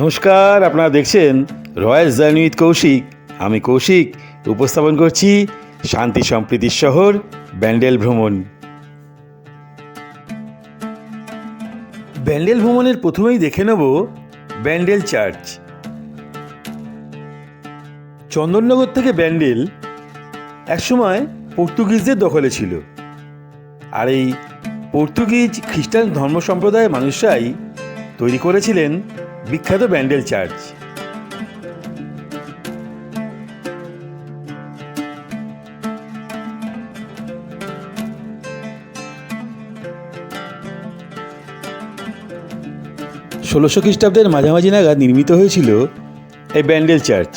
নমস্কার, আপনারা দেখছেন রয়্যাল জার্নি উইথ কৌশিক। আমি কৌশিক, উপস্থাপন করছি শান্তি সম্প্রীতির শহর, ব্যান্ডেল ভ্রমণ। ব্যান্ডেল ভ্রমণের প্রথমেই দেখে নেব ব্যান্ডেল চার্চ। চন্দননগর থেকে ব্যান্ডেল একসময় পর্তুগিজদের দখলে ছিল। আর এই পর্তুগিজ খ্রিস্টান ধর্ম সম্প্রদায়ের মানুষরাই তৈরি করেছিলেন বিখ্যাত ব্যান্ডেল চার্চ। ষোলোশো খ্রিস্টাব্দের মাঝামাঝি নাগাদ নির্মিত হয়েছিল এই ব্যান্ডেল চার্চ।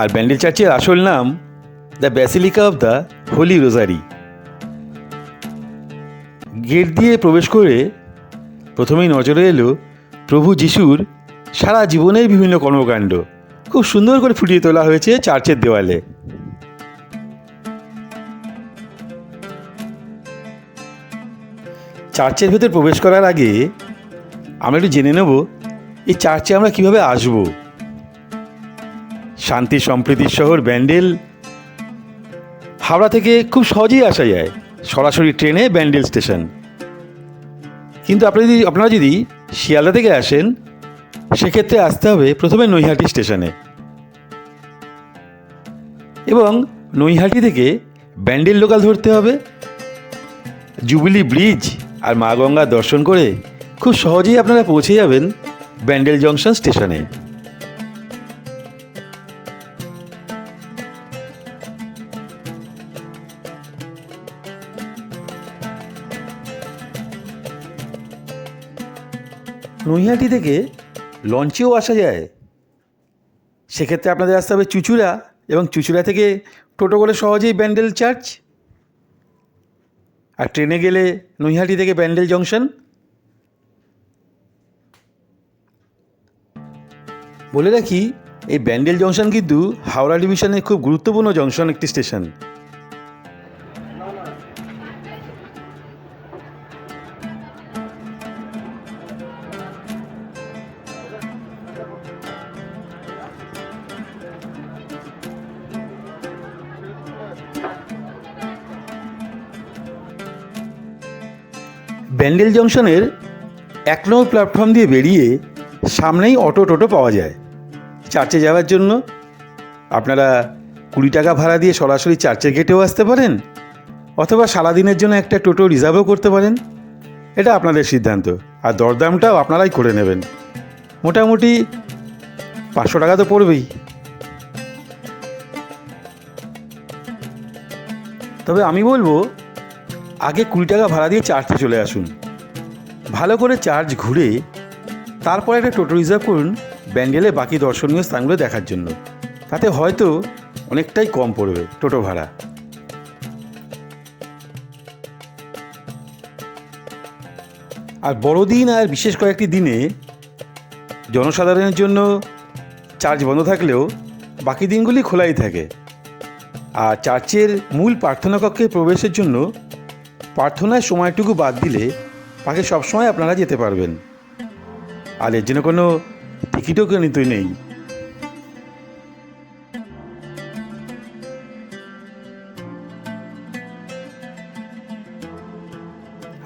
আর ব্যান্ডেল চার্চের আসল নাম the basilica of the holy rosary. Gate দিয়ে প্রবেশ করে প্রথমেই নজরে এলো প্রভু যিশুর সারা জীবনের বিভিন্ন কর্মকাণ্ড খুব সুন্দর করে ফুটিয়ে তোলা হয়েছে চার্চের দেওয়ালে। চার্চের ভেতর প্রবেশ করার আগে আমরা একটু জেনে নেব, এই চার্চে আমরা কীভাবে আসব? শান্তি সম্প্রীতির শহর ব্যান্ডেল হাওড়া থেকে খুব সহজেই আসা যায়, সরাসরি ট্রেনে ব্যান্ডেল স্টেশন। কিন্তু আপনারা যদি আপনারা যদি শিয়ালদা থেকে আসেন, সেক্ষেত্রে আসতে হবে প্রথমে নৈহাটি স্টেশনে। এবং নৈহাটি থেকে ব্যান্ডেল লোকাল ধরতে হবে। জুবিলি ব্রিজ আর মা গঙ্গা দর্শন করে খুব সহজেই আপনারা পৌঁছে যাবেন ব্যান্ডেল জংশন স্টেশনে। নৈহাটি থেকে লঞ্চেও আসা যায়। সেক্ষেত্রে আপনাদের আসতে হবে চুচুড়া এবং চুচুড়া থেকে টোটো করে সহজেই ব্যান্ডেল চার্চ আর ট্রেনে গেলে নৈহাটি থেকে ব্যান্ডেল জংশন। বলে রাখি, এই ব্যান্ডেল জংশন কিন্তু হাওড়া ডিভিশনের খুব গুরুত্বপূর্ণ জংশন একটি স্টেশন। ব্যান্ডেল জংশনের এক নম্বর প্ল্যাটফর্ম দিয়ে বেরিয়ে সামনেই অটো টোটো পাওয়া যায়। চার্চে যাওয়ার জন্য। আপনারা কুড়ি টাকা ভাড়া দিয়ে সরাসরি চার্চের গেটেও আসতে পারেন, অথবা সারাদিনের জন্য একটা টোটো রিজার্ভও করতে পারেন। এটা আপনাদের সিদ্ধান্ত। আর দরদামটাও আপনারাই করে নেবেন। মোটামুটি পাঁচশো টাকা তো পড়বেই। তবে আমি বলব আগে কুড়ি টাকা ভাড়া দিয়ে চার্চে চলে আসুন। ভালো করে চার্চ ঘুরে তারপর একটা টোটো রিজার্ভ করুন ব্যান্ডেলে বাকি দর্শনীয় স্থানগুলো দেখার জন্য। তাতে হয়তো অনেকটাই কম পড়বে টোটো ভাড়া। আর বড়দিন আর বিশেষ কয়েকটি দিনে জনসাধারণের জন্য চার্চ বন্ধ থাকলেও বাকি দিনগুলি খোলাই থাকে। আর চার্চের মূল প্রার্থনা কক্ষে প্রবেশের জন্য প্রার্থনার সময়টুকু বাদ দিলে বাকি সবসময় আপনারা যেতে পারবেন। আর এর জন্য কোনো টিকিটও কিন্তু নেই?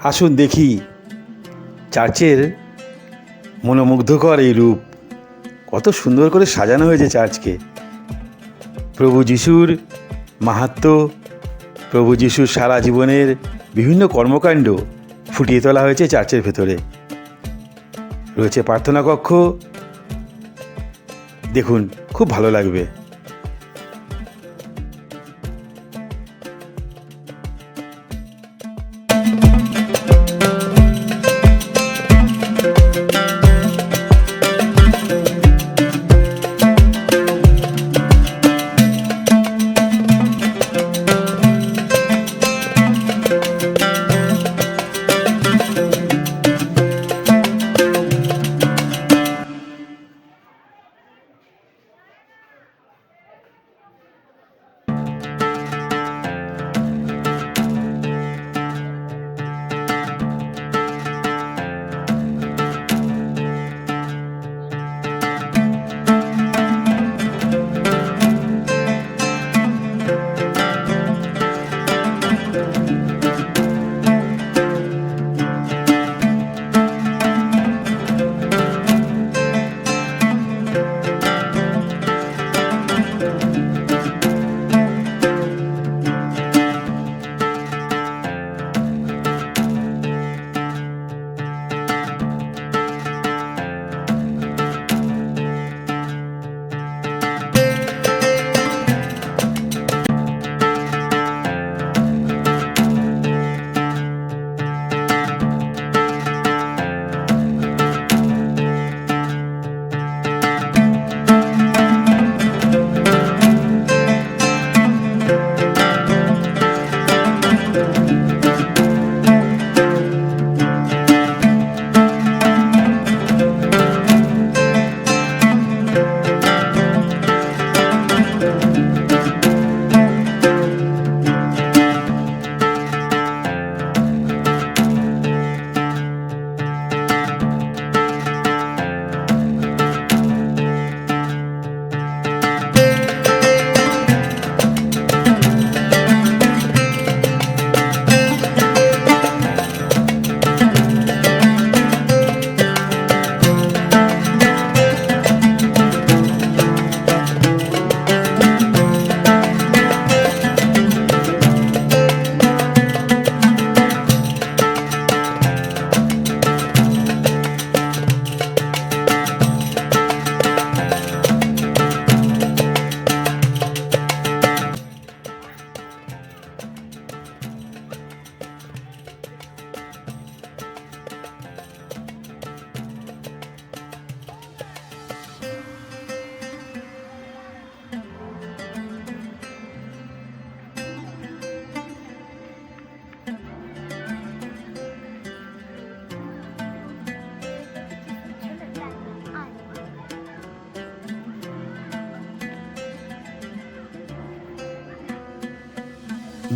আসুন দেখি চার্চের মনোমুগ্ধকর এই রূপ কত সুন্দর করে সাজানো হয়েছে চার্চকে। প্রভু যিশুর মাহাত্ম, প্রভু যিশুর সারা জীবনের বিভিন্ন কর্মকাণ্ড ফুটিয়ে তোলা হয়েছে চার্চের ভেতরে। রয়েছে প্রার্থনা কক্ষ। দেখুন খুব ভালো লাগবে।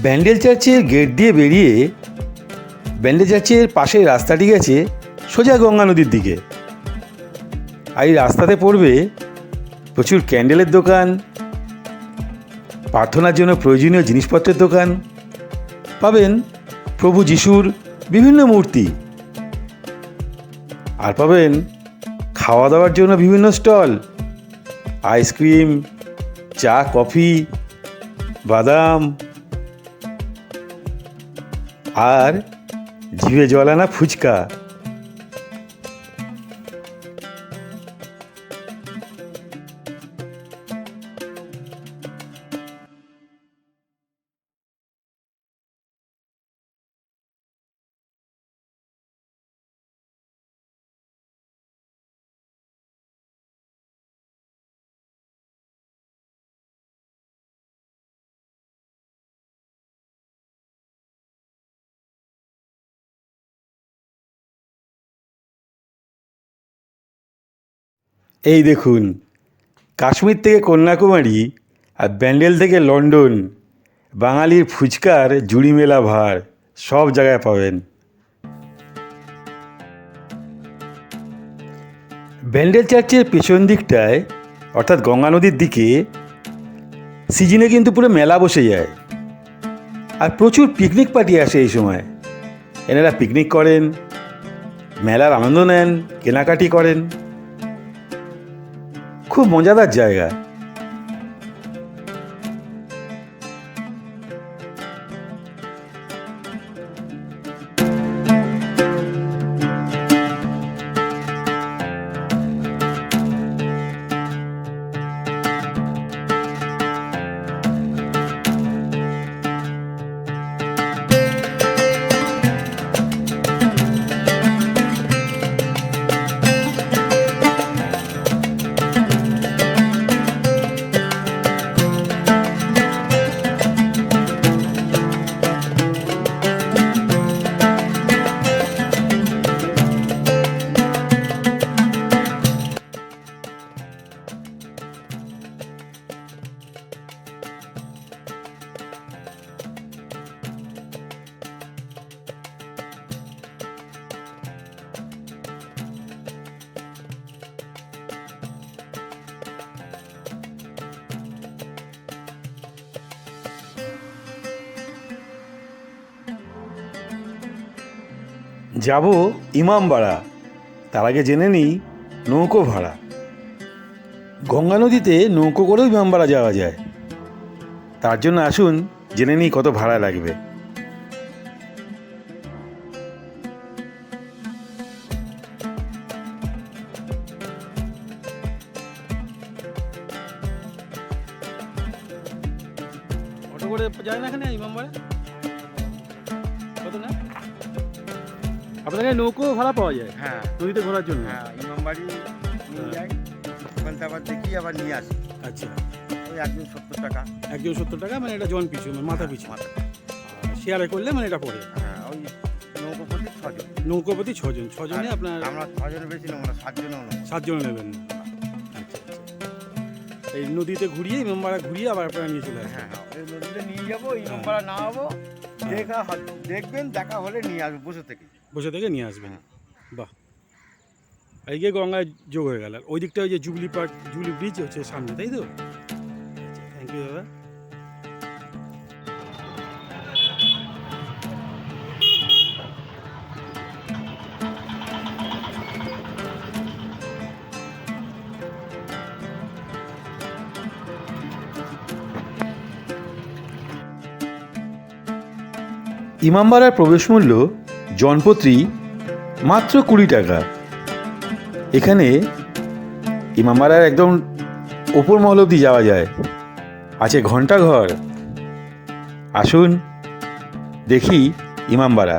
ব্যান্ডেল চার্চের গেট দিয়ে বেরিয়ে ব্যান্ডেল চার্চের পাশের রাস্তাটি গেছে সোজা গঙ্গা নদীর দিকে। আর এই রাস্তাতে পড়বে প্রচুর ক্যান্ডেলের দোকান, প্রার্থনার জন্য প্রয়োজনীয় জিনিসপত্রের দোকান, পাবেন প্রভু যিশুর বিভিন্ন মূর্তি, আর পাবেন খাওয়া দাওয়ার জন্য বিভিন্ন স্টল, আইসক্রিম, চা, কফি, বাদাম আর জিভে জল আনা ফুচকা এই দেখুন, কাশ্মীর থেকে কন্যাকুমারী আর ব্যান্ডেল থেকে লন্ডন, বাঙালির ফুচকার জুড়ি মেলা ভার, সব জায়গায় পাবেন। ব্যান্ডেল চার্চের পেছন দিকটায়, অর্থাৎ গঙ্গা নদীর দিকে, সিজনে কিন্তু পুরো মেলা বসে যায়। আর প্রচুর পিকনিক পার্টি আসে এই সময়। এনারা পিকনিক করেন, মেলার আনন্দ নেন, কেনাকাটি করেন। খুব মজাদার জায়গা। যাব ইমামবাড়া। তার আগে জেনে নিই নৌকো ভাড়া। গঙ্গা নদীতে নৌকো করেও ইমামবাড়া যাওয়া যায়। তার জন্য আসুন, জেনে নিই কত ভাড়া লাগবে। যায় না এখানে ইমামবাড়া? এখানে নৌকো ভাড়া পাওয়া যায়। হ্যাঁ। নদীতে ঘোরার জন্য। হ্যাঁ ইমামবাড়ি নিয়ে যাই। ওখান থেকে আবার দেখি আবার নিয়ে আসি। আচ্ছা। ওই একদিন সত্তর টাকা। একজন সত্তর টাকা মানে এটা জন পিছু মানে মাথা পিছু। মাথা। শেয়ারে করলে মানে এটা পড়ে। হ্যাঁ ওই নৌকো প্রতি ছজন। নৌকোপতি ছজন। ছজনে আপনার আমরা ছজনের বেশি নেব না সাতজনও নেব সাতজন নেবেন। আচ্ছা আচ্ছা। এই নদীতে ঘুরিয়ে ইমামবাড়া ঘুরিয়ে আবার আপনারা নিয়ে চলে হ্যাঁ হ্যাঁ ওই নদীতে নিয়ে যাব ইমামবাড়া না হব দেখা দেখবেন দেখা হলে নিয়ে আসব বসে থেকে। বসে থেকে নিয়ে আসবেন। বাহ। এই গিয়ে গঙ্গায় যোগ হয়ে গেল। ওই দিকটা ওই যে জুবলি পার্ক জুবলি ব্রিজ হচ্ছে সামনে তাই তো? থ্যাংক ইউ দাদা। ইমামবাড়ার প্রবেশ মূল্য জনপ্রতি মাত্র কুড়ি টাকা। এখানে ইমামবাড়ার একদম ওপর মহল অব্দি যাওয়া যায়। আছে ঘন্টাঘর। আসুন দেখি ইমামবাড়া